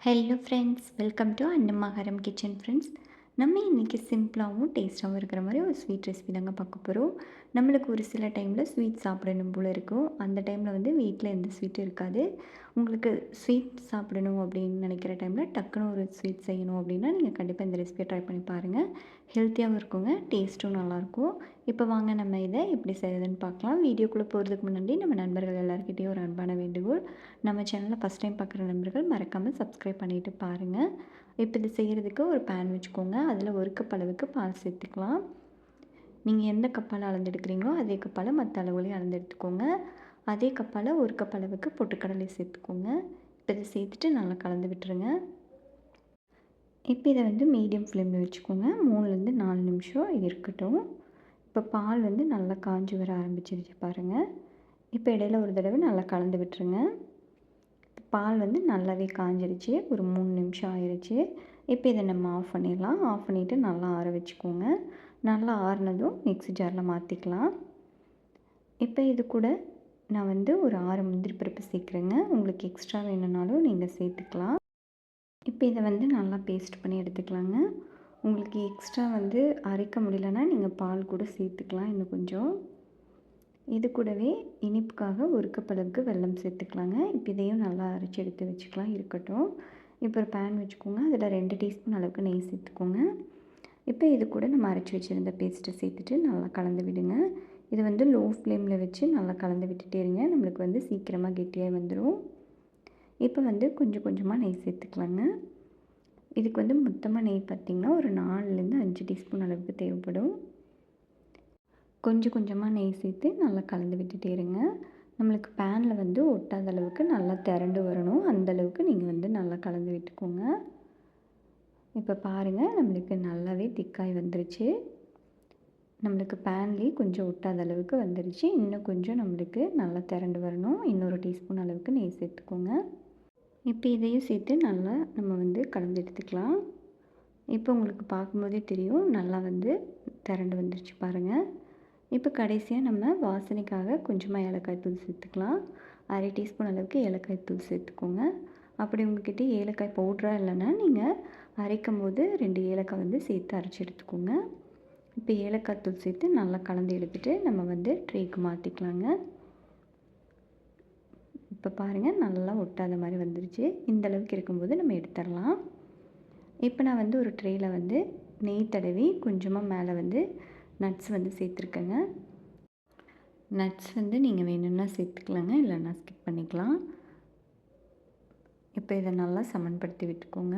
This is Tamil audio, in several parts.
Hello friends welcome to Annamakaram kitchen friends நம்ம இன்றைக்கி சிம்பிளாகவும் டேஸ்ட்டாகவும் இருக்கிற மாதிரி ஒரு ஸ்வீட் ரெசிபி தாங்க பார்க்க போகிறோம் நம்மளுக்கு ஒரு சில டைமில் ஸ்வீட் சாப்பிடணும் போல் இருக்கும். அந்த டைமில் வந்து வீட்டில் எந்த ஸ்வீட்டும் இருக்காது. உங்களுக்கு ஸ்வீட் சாப்பிடணும் அப்படின்னு நினைக்கிற டைமில் டக்குன்னு ஒரு ஸ்வீட் செய்யணும் அப்படின்னா நீங்கள் கண்டிப்பாக இந்த ரெசிபியை ட்ரை பண்ணி பாருங்கள் ஹெல்த்தியாகவும் இருக்குங்க டேஸ்ட்டும் நல்லாயிருக்கும் இப்போ வாங்க நம்ம இதை எப்படி செய்யுதுன்னு பார்க்கலாம். வீடியோக்குள்ளே போகிறதுக்கு முன்னாடி நம்ம நண்பர்கள் எல்லாருக்கிட்டேயும் ஒரு அன்பான வேண்டுகோள். நம்ம சேனலில் ஃபஸ்ட் டைம் பார்க்குற நண்பர்கள் மறக்காமல் சப்ஸ்கிரைப் பண்ணிவிட்டு பாருங்கள் இப்போ இது செய்கிறதுக்கு ஒரு பேன் வச்சுக்கோங்க. அதில் ஒரு கப் அளவுக்கு பால் சேர்த்துக்கலாம். நீங்கள் எந்த கப்பால் அளந்தெடுக்கிறீங்களோ அதே கப்பால் மற்ற அளவுலேயும் அளந்தெடுத்துக்கோங்க. அதே கப்பால் ஒரு கப் அளவுக்கு பொட்டுக்கடலை சேர்த்துக்கோங்க. இப்போ இதை சேர்த்துட்டு நல்லா கலந்து விட்டுருங்க. இப்போ இதை வந்து மீடியம் ஃப்ளேமில் வச்சுக்கோங்க. மூணுலேருந்து நாலு நிமிஷம் இது இருக்கட்டும். இப்போ பால் வந்து நல்லா காஞ்சி வர ஆரம்பிச்சிருச்சு பாருங்கள் இப்போ இடையில ஒரு தடவை நல்லா கலந்து விட்டுருங்க. பால் வந்து நல்லாவே காஞ்சிருச்சு. ஒரு மூணு நிமிஷம் ஆயிடுச்சு இப்போ இதை நம்ம ஆஃப் பண்ணிடலாம். ஆஃப் பண்ணிவிட்டு நல்லா ஆற வச்சுக்கோங்க. நல்லா ஆறுனதும் மிக்ஸி ஜாரில் மாற்றிக்கலாம் இப்போ இது கூட நான் வந்து ஒரு ஆறு முந்திரி பருப்பு சேர்க்குறேங்க. உங்களுக்கு எக்ஸ்ட்ரா வேணும்னாலும் நீங்கள் சேர்த்துக்கலாம். இப்போ இதை வந்து நல்லா பேஸ்ட் பண்ணி எடுத்துக்கலாங்க. உங்களுக்கு எக்ஸ்ட்ரா வந்து அரைக்க முடியலன்னா நீங்கள் பால் கூட சேர்த்துக்கலாம் இன்னும் கொஞ்சம். இது கூடவே இனிப்புக்காக ஒரு கப் அளவுக்கு வெல்லம் சேர்த்துக்கலாங்க. இப்போ இதையும் நல்லா அரைச்சி எடுத்து வச்சுக்கலாம். இருக்கட்டும். இப்போ ஒரு பேன் வச்சுக்கோங்க. அதில் ரெண்டு டீஸ்பூன் அளவுக்கு நெய் சேர்த்துக்கோங்க. இப்போ இது கூட நம்ம அரைச்சி வச்சுருந்த பேஸ்ட்டை சேர்த்துட்டு நல்லா கலந்து விடுங்க. இது வந்து லோ ஃப்ளேமில் வச்சு நல்லா கலந்து விட்டுட்டே இருங்க. நம்மளுக்கு வந்து சீக்கிரமாக கெட்டியாக வந்துடும் இப்போ வந்து கொஞ்சம் கொஞ்சமாக நெய் சேர்த்துக்கலாங்க. இதுக்கு வந்து மொத்தமாக நெய் பார்த்திங்கன்னா ஒரு நாலுலேருந்து அஞ்சு டீஸ்பூன் அளவுக்கு தேவைப்படும். கொஞ்சம் கொஞ்சமாக நெய் சேர்த்து நல்லா கலந்து விட்டுட்டே இருங்க. நம்மளுக்கு பேனில் வந்து ஒட்டாத அளவுக்கு நல்லா திரண்டு வரணும். அந்தளவுக்கு நீங்கள் வந்து நல்லா கலந்து விட்டுக்கோங்க. இப்போ பாருங்கள் நம்மளுக்கு நல்லாவே திக்காய் வந்துருச்சு. நம்மளுக்கு பேன்லேயே கொஞ்சம் ஒட்டாத அளவுக்கு வந்துருச்சு. இன்னும் கொஞ்சம் நம்மளுக்கு நல்லா திரண்டு வரணும். இன்னொரு டீஸ்பூன் அளவுக்கு நெய் சேர்த்துக்கோங்க. இப்போ இதையும் சேர்த்து நல்லா நம்ம வந்து கலந்து எடுத்துக்கலாம். இப்போ உங்களுக்கு பார்க்கும்போதே தெரியும் நல்லா வந்து திரண்டு வந்துருச்சு பாருங்கள் இப்போ கடைசியாக நம்ம வாசனைக்காக கொஞ்சமாக ஏலக்காய் தூள் சேர்த்துக்கலாம். அரை டீஸ்பூன் அளவுக்கு ஏலக்காய் தூள் சேர்த்துக்கோங்க. அப்படி உங்ககிட்ட ஏலக்காய் பவுட்ரா இல்லைன்னா நீங்கள் அரைக்கும் போது ரெண்டு ஏலக்காய் வந்து சேர்த்து அரைச்சி எடுத்துக்கோங்க. இப்போ ஏலக்காய் தூள் சேர்த்து நல்லா கலந்து எடுத்துகிட்டு நம்ம வந்து ட்ரேக்கு மாற்றிக்கலாங்க இப்போ பாருங்கள் நல்லா ஒட்டாத மாதிரி வந்துருச்சு. இந்த அளவுக்கு இருக்கும்போது நம்ம எடுத்துடலாம். இப்போ நான் வந்து ஒரு ட்ரேயில் வந்து நெய் தடவி கொஞ்சமாக மேலே வந்து நட்ஸ் வந்து சேர்த்துருக்கேங்க. நட்ஸ் வந்து நீங்கள் வேணும்னா சேர்த்துக்கலாங்க இல்லைன்னா ஸ்கிப் பண்ணிக்கலாம். இப்போ இதை நல்லா சமன்படுத்தி விட்டுக்கோங்க.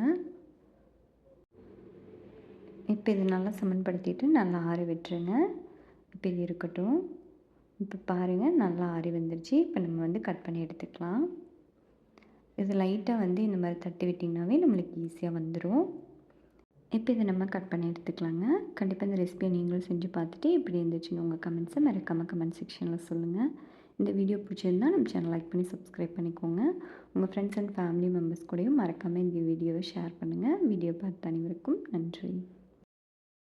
இப்போ இதை நல்லா சமன்படுத்திட்டு நல்லா ஆறி விட்டுருங்க. இப்போ இது இருக்கட்டும். இப்போ பாருங்கள் நல்லா ஆறி வந்துருச்சு. இப்போ நம்ம வந்து கட் பண்ணி எடுத்துக்கலாம். இது லைட்டாக வந்து இந்த மாதிரி தட்டி விட்டிங்கனாவே நம்மளுக்கு ஈஸியாக வந்துடும் இப்போ இதை நம்ம கட் பண்ணி எடுத்துக்கலாங்க. கண்டிப்பாக இந்த ரெசிபியை நீங்களும் செஞ்சு பார்த்துட்டு இப்படி இருந்துச்சுன்னு உங்கள் கமெண்ட்ஸை மறக்காமல் கமெண்ட் செக்ஷனில் சொல்லுங்கள் இந்த வீடியோ பிடிச்சிருந்தா நம்ம சேனல் லைக் பண்ணி சப்ஸ்கிரைப் பண்ணிக்கோங்க. உங்கள் ஃப்ரெண்ட்ஸ் அண்ட் ஃபேமிலி மெம்பர்ஸ் கூடயும் மறக்காமல் இந்த வீடியோவை ஷேர் பண்ணுங்கள் வீடியோ பார்த்து அனைவருக்கும் நன்றி.